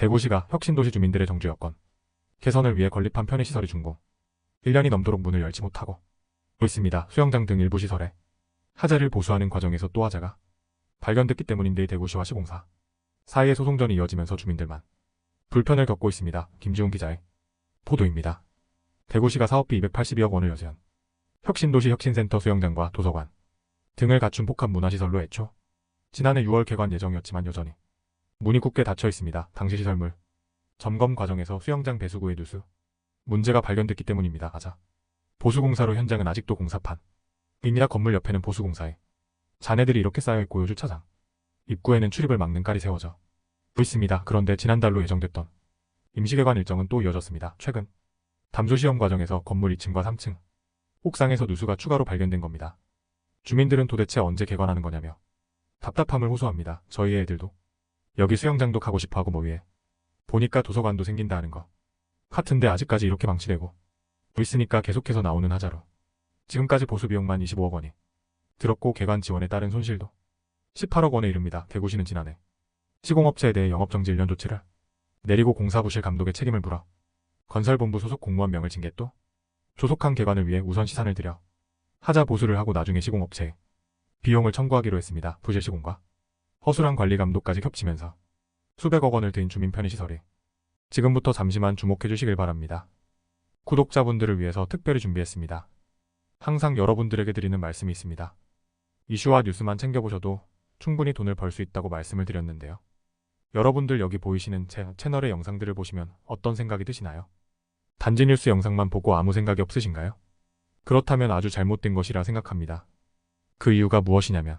대구시가 혁신도시 주민들의 정주 여건 개선을 위해 건립한 편의시설이 준공 1년이 넘도록 문을 열지 못하고 있습니다. 수영장 등 일부 시설에 하자를 보수하는 과정에서 또 하자가 발견됐기 때문인데 대구시와 시공사 사이의 소송전이 이어지면서 주민들만 불편을 겪고 있습니다. 김지훈 기자의 보도입니다. 대구시가 사업비 282억 원을 여세한 혁신도시 혁신센터 수영장과 도서관 등을 갖춘 복합 문화시설로 애초 지난해 6월 개관 예정이었지만 여전히 문이 굳게 닫혀 있습니다. 당시 시설물 점검 과정에서 수영장 배수구의 누수 문제가 발견됐기 때문입니다. 하자 보수공사로 현장은 아직도 공사판 입니다. 건물 옆에는 보수공사에 잔해들이 이렇게 쌓여있고 요. 주 차장 입구에는 출입을 막는 깔이 세워져 있습니다. 그런데 지난달로 예정됐던 임시개관 일정은 또 이어졌습니다. 최근 담조 시험 과정에서 건물 2층과 3층 옥상에서 누수가 추가로 발견된 겁니다. 주민들은 도대체 언제 개관하는 거냐며 답답함을 호소합니다. 저희 애들도 여기 수영장도 가고 싶어하고 뭐 위에. 보니까 도서관도 생긴다는 거. 같은데 아직까지 이렇게 방치되고. 있으니까 계속해서 나오는 하자로. 지금까지 보수 비용만 25억 원이. 들었고 개관 지원에 따른 손실도 18억 원에 이릅니다. 대구시는 지난해. 시공업체에 대해 영업정지 1년 조치를 내리고 공사부실 감독의 책임을 물어 건설본부 소속 공무원 명을 징계 또 조속한 개관을 위해 우선 시산을 들여 하자 보수를 하고 나중에 시공업체에 비용을 청구하기로 했습니다. 부실 시공과 허술한 관리 감독까지 겹치면서 수백억 원을 들인 주민 편의시설이 지금부터 잠시만 주목해 주시길 바랍니다. 구독자분들을 위해서 특별히 준비했습니다. 항상 여러분들에게 드리는 말씀이 있습니다. 이슈와 뉴스만 챙겨보셔도 충분히 돈을 벌 수 있다고 말씀을 드렸는데요. 여러분들 여기 보이시는 제 채널의 영상들을 보시면 어떤 생각이 드시나요? 단지 뉴스 영상만 보고 아무 생각이 없으신가요? 그렇다면 아주 잘못된 것이라 생각합니다. 그 이유가 무엇이냐면